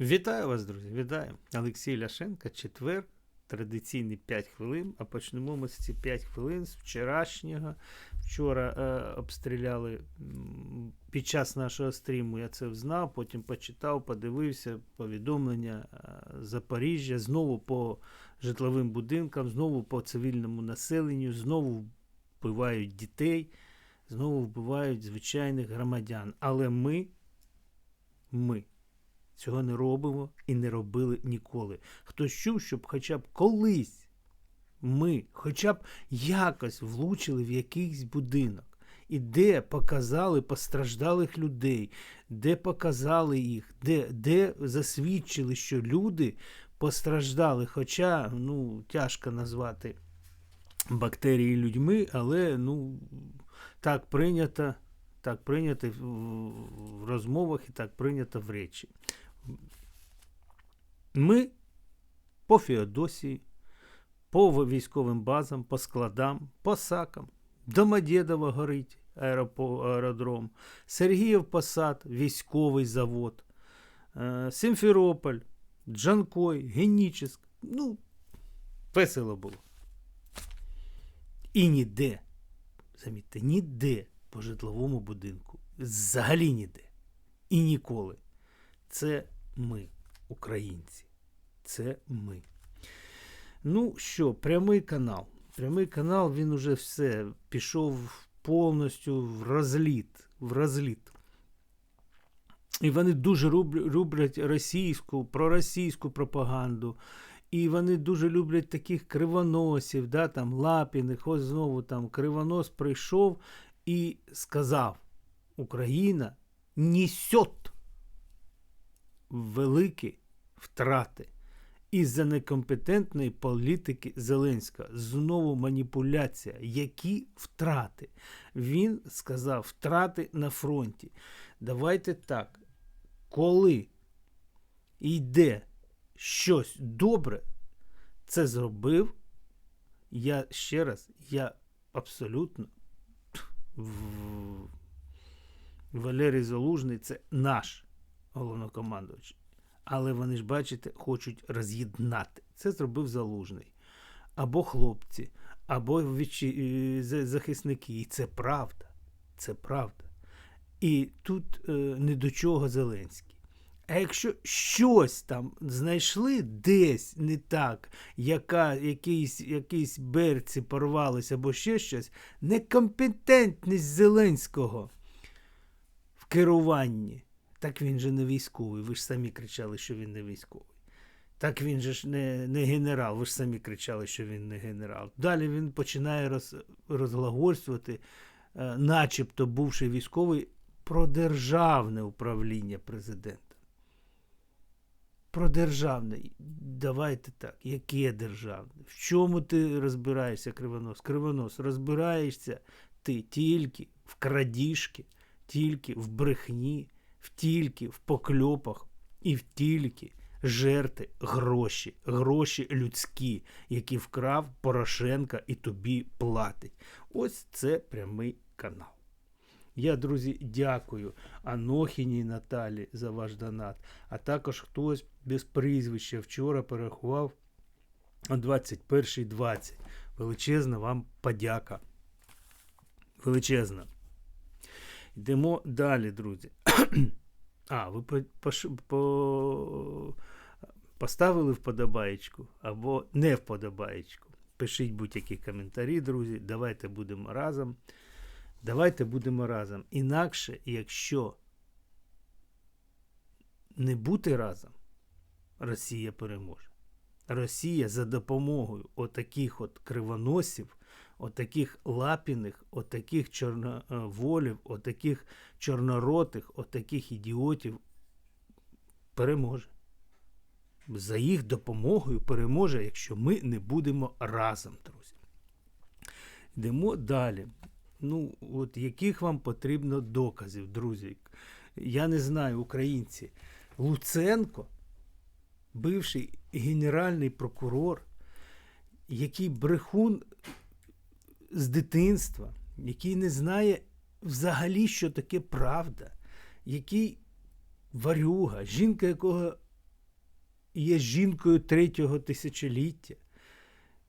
Вітаю вас, друзі! Вітаю! Олексій Ляшенко, четвер, традиційні 5 хвилин. А почнемо ми з ці 5 хвилин з вчорашнього. Вчора е, обстріляли під час нашого стріму, я це знав, потім почитав, подивився повідомлення е, Запоріжжя, знову по житловим будинкам, знову по цивільному населенню, знову вбивають дітей, знову вбивають звичайних громадян. Але ми, ми цього не робимо і не робили ніколи. Хтось чув, щоб хоча б колись ми хоча б якось влучили в якийсь будинок, і де показали постраждалих людей, де показали їх, де, де засвідчили, що люди постраждали. Хоча ну, тяжко назвати бактерії людьми, але ну, так прийнято. Так прийнято в, розмовах і так прийнято в речі. Ми по Феодосії, по військовим базам, по складам, по сакам. Домодєдово горить аеродром, Сергіїв Посад, військовий завод, е, Симферополь, Джанкой, Генічеськ. Ну, весело було. І ніде, замітьте, ніде по житловому будинку. Взагалі ніде. І ніколи. Це ми, українці. Це ми. Ну що, прямий канал. Прямий канал, він уже все пішов повністю в розліт. В розліт. І вони дуже люблять російську, проросійську пропаганду. І вони дуже люблять таких кривоносів, да, там Лапіних, ось знову там кривонос прийшов і сказав: Україна несет великі втрати із-за некомпетентної політики Зеленського. Знову маніпуляція. Які втрати? Він сказав втрати на фронті. Давайте так. Коли йде щось добре, це зробив. Я ще раз, я абсолютно Валерій Залужний це наш головнокомандувач. Але вони ж, бачите, хочуть роз'єднати. Це зробив Залужний. Або хлопці, або вічі- е, захисники. І це правда. Це правда. І тут е, не до чого Зеленський. А якщо щось там знайшли десь не так, яка, якісь, якісь берці порвались або ще щось, некомпетентність Зеленського в керуванні. Так він же не військовий. Ви ж самі кричали, що він не військовий. Так він же ж не, не генерал. Ви ж самі кричали, що він не генерал. Далі він починає роз, розглагольствувати, е, начебто бувший військовий, про державне управління президента. Про державне. Давайте так. Яке державне? В чому ти розбираєшся, Кривонос? Кривонос, розбираєшся ти тільки в крадіжки, тільки в брехні, в тільки в покльопах і в тільки жерти гроші, гроші людські, які вкрав Порошенка і тобі платить. Ось це прямий канал. Я, друзі, дякую Анохіній Наталі за ваш донат. А також хтось без прізвища вчора перерахував о 21.20. Величезна вам подяка. Величезна. Йдемо далі, друзі. А, ви по, по, поставили вподобаєчку або не вподобаєчку. Пишіть будь-які коментарі, друзі. Давайте будемо разом. Давайте будемо разом. Інакше, якщо не бути разом, Росія переможе. Росія за допомогою отаких от кривоносів, отаких лапіних, отаких чорноволів, отаких чорноротих, отаких ідіотів переможе. За їх допомогою переможе, якщо ми не будемо разом, друзі. Йдемо далі. Ну, от яких вам потрібно доказів, друзі? Я не знаю, українці. Луценко, бивший генеральний прокурор, який брехун з дитинства, який не знає взагалі, що таке правда, який варюга, жінка, якого є жінкою третього тисячоліття,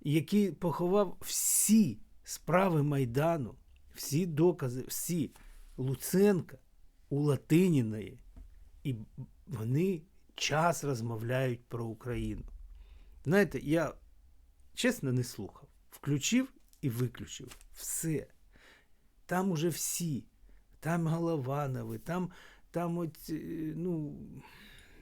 який поховав всі справи Майдану, всі докази, всі Луценка у Латиніної. І вони час розмовляють про Україну. Знаєте, я чесно не слухав. Включив і виключив. Все. Там уже всі. Там Голованови, там, там от, е, ну,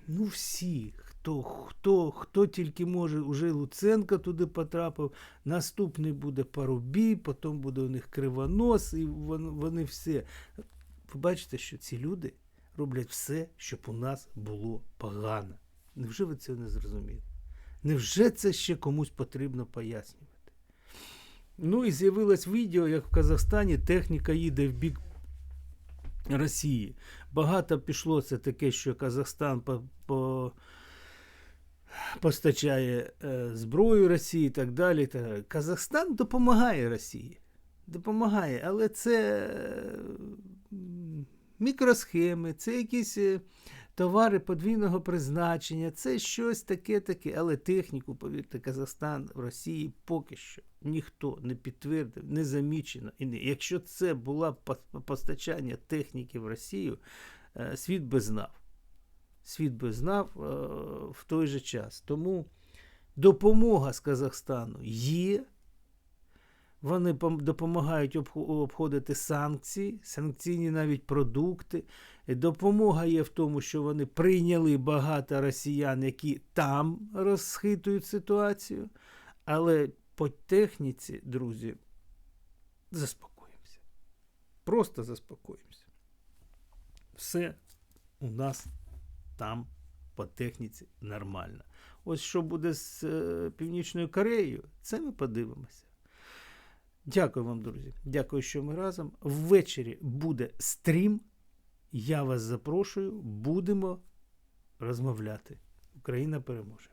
ну всі, хто, хто, хто тільки може, уже Луценко туди потрапив, наступний буде Парубій, потім буде у них Кривонос, і вони, вони все. Ви бачите, що ці люди роблять все, щоб у нас було погано. Невже ви це не зрозуміли? Невже це ще комусь потрібно пояснювати? Ну і з'явилось відео, як в Казахстані техніка їде в бік Росії. Багато пішло це таке, що Казахстан по, по, постачає е, зброю Росії і так далі. Та. Казахстан допомагає Росії. Допомагає, але це мікросхеми, це якісь е, товари подвійного призначення, це щось таке таке. Але техніку, повірте, Казахстан в Росії поки що ніхто не підтвердив, не замічено. І не. Якщо це було постачання техніки в Росію, е, світ би знав. Світ би знав е, в той же час. Тому допомога з Казахстану є. Вони допомагають обходити санкції, санкційні навіть продукти. Допомога є в тому, що вони прийняли багато росіян, які там розхитують ситуацію. Але по техніці, друзі, заспокоїмося. Просто заспокоїмося. Все у нас там по техніці нормально. Ось що буде з е, Північною Кореєю, це ми подивимося. Дякую вам, друзі. Дякую, що ми разом. Ввечері буде стрім. Я вас запрошую. Будемо розмовляти. Україна переможе.